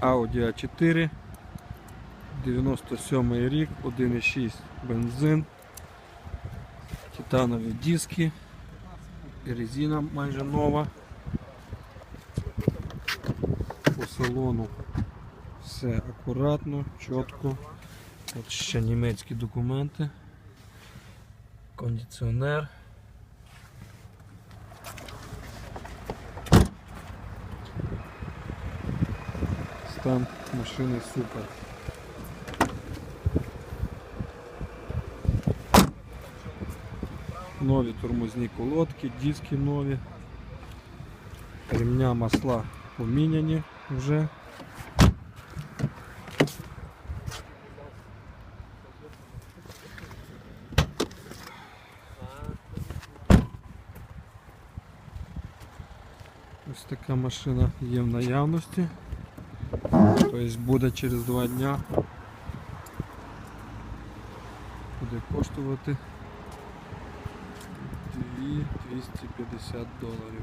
Audi A4, 97 рік, 1,6 бензин, титанові диски, резина майже нова. По салону все акуратно, чітко. От ще німецькі документи, кондиціонер. Стан машини супер. Нові тормозні колодки, диски нові. Ремня масла поміняні вже. Ось така машина є в наявності. Тобто буде через два дня. Буде коштувати 2250 доларів.